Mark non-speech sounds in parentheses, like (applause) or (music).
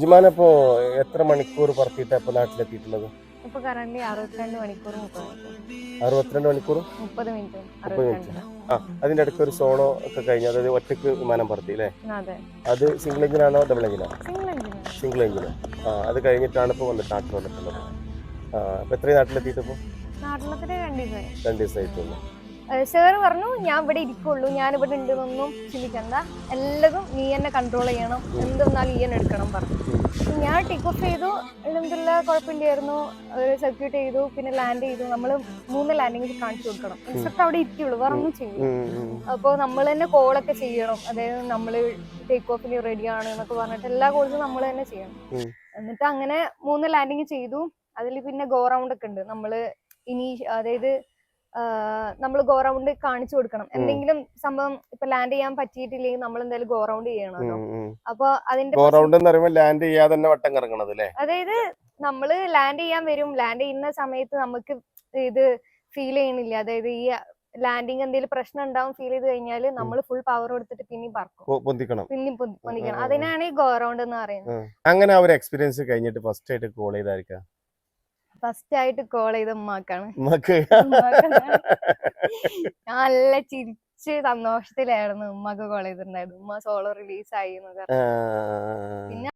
ജിമാനപ്പോ എത്ര മണിക്കൂർ പറത്തിയിട്ടാ ഇപ്പൊ നാട്ടിലെത്തിയിട്ടുള്ളത്? ഇപ്പൊ കറന്റ് അറുപത്തിരണ്ട് മണിക്കൂർ അറുപത്തിരണ്ട് മണിക്കൂർ? മുപ്പത് മിനിറ്റ്. മുപ്പത് മിനിറ്റ്. ആ അതിന്റെ ഇടയ്ക്ക് ഒരു സോളോ ഒക്കെ കഴിഞ്ഞു അതായത് ഒറ്റയ്ക്ക് വിമാനം പറത്തി അല്ലേ? അതെ. സിംഗിൾ എഞ്ചിനാണോ ഡബിൾ എഞ്ചിനാണോ സിംഗിൾ എഞ്ചിന് ആ അത് കഴിഞ്ഞിട്ടാണ് ഇപ്പൊ വന്നിട്ട് നാട്ടിൽ വന്നിട്ടുള്ളത്. ആ അപ്പൊ എത്രയും നാട്ടിലെത്തിയിട്ട് ഇപ്പോൾ നാട്ടിലൊക്കെ രണ്ട് ദിവസമായി. രണ്ട് ദിവസമായിട്ടുള്ളൂ. സാർ പറഞ്ഞു ഞാൻ ഇവിടെ ഇരിക്കുള്ളൂ ഞാൻ ഇവിടെ ഉണ്ടെന്നൊന്നും ചിന്തിക്കണ്ട. എല്ലതും നീ എന്നെ കൺട്രോൾ ചെയ്യണം. എന്തെന്നാലും നീ എന്നെ എടുക്കണം പറഞ്ഞു. ഞാൻ ടേക്ക് ഓഫ് ചെയ്തു. എന്തില്ല കുഴപ്പമില്ലായിരുന്നു. സർക്യൂട്ട് ചെയ്തു പിന്നെ ലാൻഡ് ചെയ്തു. നമ്മൾ മൂന്ന് ലാൻഡിങ് കാണിച്ചു കൊടുക്കണം. ഇൻസ്ട്രക്ടർ അവിടെ ഇരിക്കുള്ളൂ വേറെ ഒന്നും ചെയ്യും അപ്പോൾ നമ്മൾ തന്നെ കോളൊക്കെ ചെയ്യണം. അതായത് നമ്മൾ ടേക്ക് ഓഫിന് റെഡി ആണ് എന്നൊക്കെ പറഞ്ഞിട്ട് എല്ലാ കോഴ്സും നമ്മൾ തന്നെ ചെയ്യണം. എന്നിട്ട് അങ്ങനെ മൂന്ന് ലാൻഡിങ് ചെയ്തു. അതിൽ പിന്നെ ഗോ റൗണ്ട് ഒക്കെ ഉണ്ട്. നമ്മൾ ഇനി അതായത് നമ്മൾ ഗോ റൗണ്ട് കാണിച്ചു കൊടുക്കണം. എന്തെങ്കിലും സംഭവം ഇപ്പൊ ലാൻഡ് ചെയ്യാൻ പറ്റിയിട്ടില്ലെങ്കിൽ നമ്മൾ എന്തായാലും ഗോ റൗണ്ട് ചെയ്യണമല്ലോ അപ്പൊ അതിന്റെ ഗോ റൗണ്ട് എന്ന് പറയുമ്പോൾ ലാൻഡ് ചെയ്യാതെ തന്നെ വട്ടം കറങ്ങണത് അല്ലേ? അതായത് നമ്മൾ ലാൻഡ് ചെയ്യാൻ വരും. ലാൻഡ് ചെയ്യുന്ന സമയത്ത് നമുക്ക് ഇത് ഫീൽ ചെയ്യണില്ല. അതായത് ഈ ലാൻഡിങ് എന്തെങ്കിലും പ്രശ്നം ഉണ്ടാവും ഫീൽ ചെയ്ത് കഴിഞ്ഞാൽ നമ്മൾ ഫുൾ പവർ കൊടുത്തിട്ട് പിന്നെയും പറക്കും. പിന്നെയും പൊന്തി- പൊന്തിക്കണം. അതിനാണ് ഈ ഗോ റൗണ്ട് എന്ന് പറയുന്നത്. അങ്ങനെ ആ ഒരു എക്സ്പീരിയൻസ് കഴിഞ്ഞിട്ട് ഫസ്റ്റ് ആയിട്ട് കോൾ ചെയ്തായിരിക്കാം? ഫസ്റ്റ് ആയിട്ട് കോൾ ചെയ്ത ഉമ്മാക്കാണ്. (laughs) ഞാൻ നല്ല ചിരിച്ച് സന്തോഷത്തിലായിരുന്നു ഉമ്മക്ക് കോൾ ചെയ്തിട്ടുണ്ടായിരുന്നു. ഉമ്മ സോളോ റിലീസ് ആയി എന്നൊക്കെ പിന്നെ